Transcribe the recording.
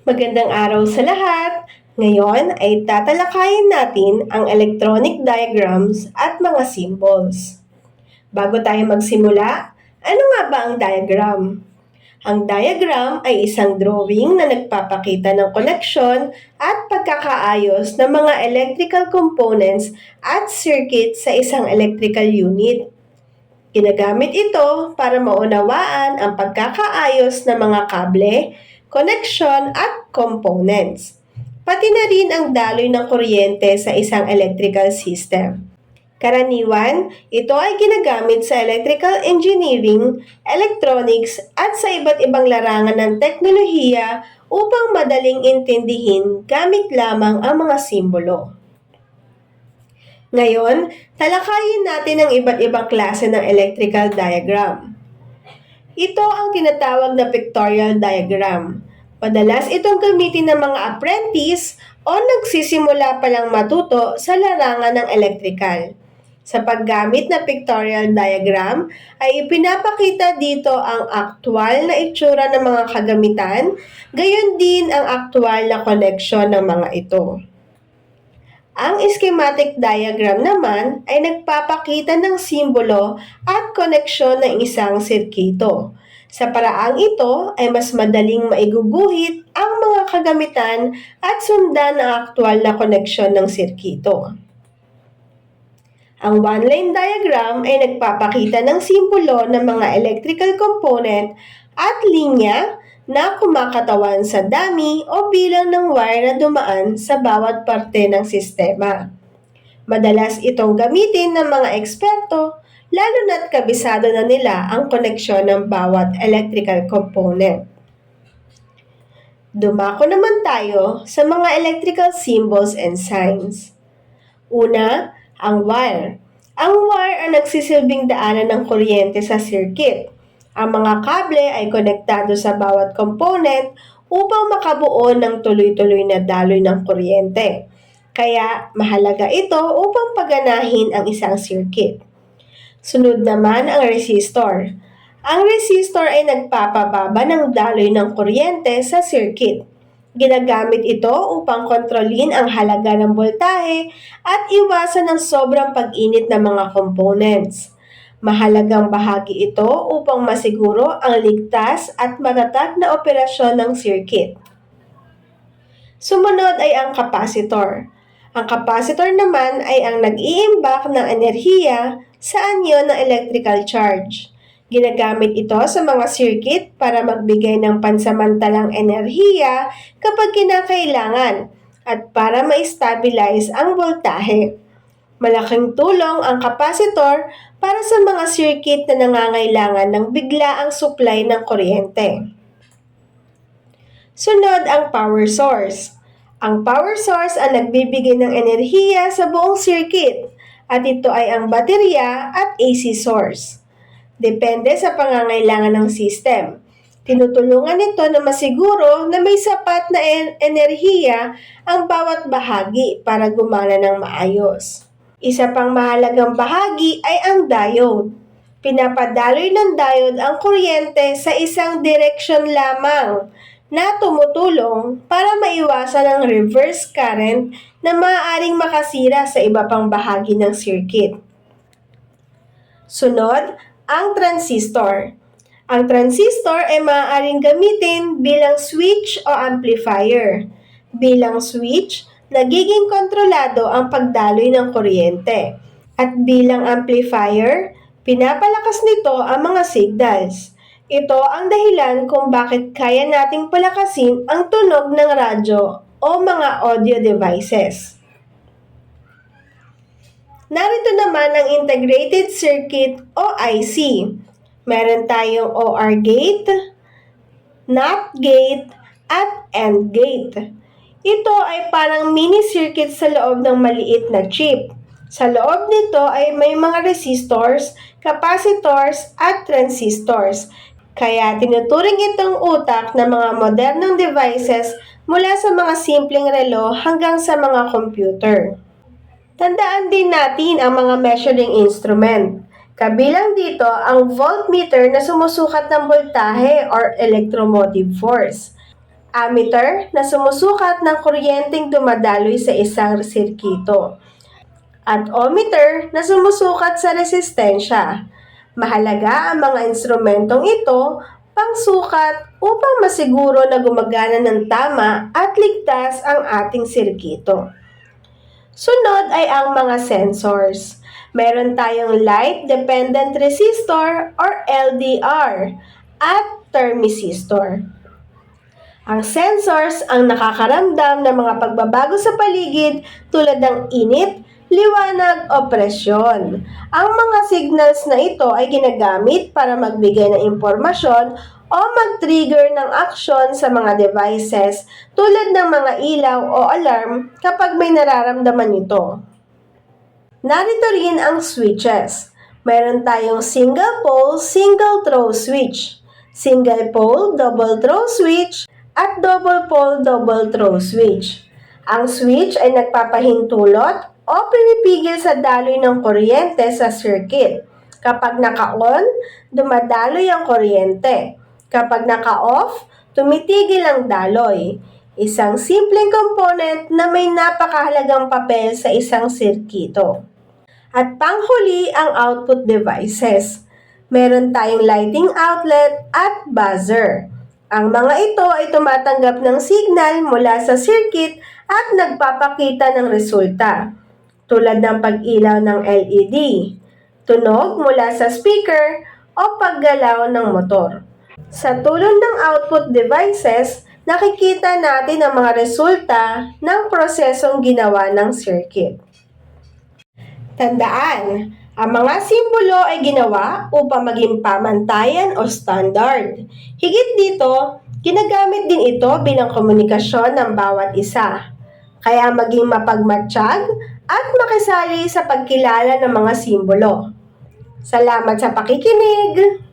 Magandang araw sa lahat! Ngayon ay tatalakayin natin ang electronic diagrams at mga symbols. Bago tayo magsimula, ano nga ba ang diagram? Ang diagram ay isang drawing na nagpapakita ng koneksyon at pagkakaayos ng mga electrical components at circuit sa isang electrical unit. Ginagamit ito para maunawaan ang pagkakaayos ng mga kable, connection at components. Pati na rin ang daloy ng kuryente sa isang electrical system. Karaniwan, ito ay ginagamit sa electrical engineering, electronics at sa iba't ibang larangan ng teknolohiya upang madaling intindihin gamit lamang ang mga simbolo. Ngayon, talakayin natin ang iba't ibang klase ng electrical diagram. Ito ang tinatawag na pictorial diagram. Madalas itong gamitin ng mga apprentice o nagsisimula pa lang matuto sa larangan ng electrical. Sa paggamit ng pictorial diagram ay ipinapakita dito ang aktwal na itsura ng mga kagamitan, gayon din ang aktwal na koneksyon ng mga ito. Ang schematic diagram naman ay nagpapakita ng simbolo at koneksyon ng isang sirkito. Sa paraang ito ay mas madaling maiguguhit ang mga kagamitan at sundan ang aktwal na koneksyon ng sirkito. Ang one-line diagram ay nagpapakita ng simbolo ng mga electrical component at linya na kumakatawan sa dami o bilang ng wire na dumaan sa bawat parte ng sistema. Madalas itong gamitin ng mga eksperto lalo na't kabisado na nila ang koneksyon ng bawat electrical component. Dumako naman tayo sa mga electrical symbols and signs. Una, ang wire. Ang wire ang nagsisilbing daanan ng kuryente sa circuit. Ang mga kable ay konektado sa bawat component upang makabuo ng tuloy-tuloy na daloy ng kuryente. Kaya mahalaga ito upang paganahin ang isang circuit. Sunod naman ang resistor. Ang resistor ay nagpapababa ng daloy ng kuryente sa circuit. Ginagamit ito upang kontrolin ang halaga ng voltahe at iwasan ang sobrang pag-init ng mga components. Mahalagang bahagi ito upang masiguro ang ligtas at matatag na operasyon ng circuit. Sumunod ay ang capacitor. Ang capacitor naman ay ang nag-iimbak ng enerhiya sa anyo ng electrical charge. Ginagamit ito sa mga circuit para magbigay ng pansamantalang enerhiya kapag kinakailangan at para ma-stabilize ang voltahe. Malaking tulong ang kapasitor para sa mga circuit na nangangailangan ng biglaang supply ng kuryente. Sunod ang power source. Ang power source ang nagbibigay ng enerhiya sa buong circuit at ito ay ang baterya at AC source. Depende sa pangangailangan ng system. Tinutulungan nito na masiguro na may sapat na en- enerhiya ang bawat bahagi para gumana ng maayos. Isa pang mahalagang bahagi ay ang diode. Pinapadaloy ng diode ang kuryente sa isang direksyon lamang na tumutulong para maiwasan ang reverse current na maaaring makasira sa iba pang bahagi ng circuit. Sunod, ang transistor. Ang transistor ay maaaring gamitin bilang switch o amplifier. Bilang switch, nagiging kontrolado ang pagdaloy ng kuryente. At bilang amplifier, pinapalakas nito ang mga signals. Ito ang dahilan kung bakit kaya nating palakasin ang tunog ng radyo o mga audio devices. Narito naman ang integrated circuit o IC. Meron tayong OR gate, NOT gate, at AND gate. Ito ay parang mini circuit sa loob ng maliit na chip. Sa loob nito ay may mga resistors, capacitors, at transistors. Kaya tinuturing itong utak ng mga modernong devices mula sa mga simpleng relo hanggang sa mga computer. Tandaan din natin ang mga measuring instrument. Kabilang dito ang voltmeter na sumusukat ng voltahe or electromotive force. Ammeter na sumusukat ng kuryenteng dumadaloy sa isang sirkito. At ohmmeter na sumusukat sa resistensya. Mahalaga ang mga instrumentong ito pangsukat upang masiguro na gumagana ng tama at ligtas ang ating sirkito. Sunod ay ang mga sensors. Meron tayong light dependent resistor or LDR at thermistor. Ang sensors ang nakakaramdam ng mga pagbabago sa paligid tulad ng init, liwanag o presyon. Ang mga signals na ito ay ginagamit para magbigay ng impormasyon o mag-trigger ng aksyon sa mga devices tulad ng mga ilaw o alarm kapag may nararamdaman ito. Narito rin ang switches. Meron tayong single pole, single throw switch, single pole, double throw switch, at double pole, double throw switch. Ang switch ay nagpapahintulot o pinipigil sa daloy ng kuryente sa circuit. Kapag naka-on, dumadaloy ang kuryente. Kapag naka-off, tumitigil ang daloy. Isang simpleng component na may napakahalagang papel sa isang sirkito. At panghuli ang output devices. Meron tayong lighting outlet at buzzer. Ang mga ito ay tumatanggap ng signal mula sa circuit at nagpapakita ng resulta. Tulad ng pag-ilaw ng LED, tunog mula sa speaker o paggalaw ng motor. Sa tulong ng output devices, nakikita natin ang mga resulta ng prosesong ginawa ng circuit. Tandaan, ang mga simbolo ay ginawa upang maging pamantayan o standard. Higit dito, ginagamit din ito bilang komunikasyon ng bawat isa. Kaya maging mapagmatsyag at makisali sa pagkilala ng mga simbolo. Salamat sa pakikinig!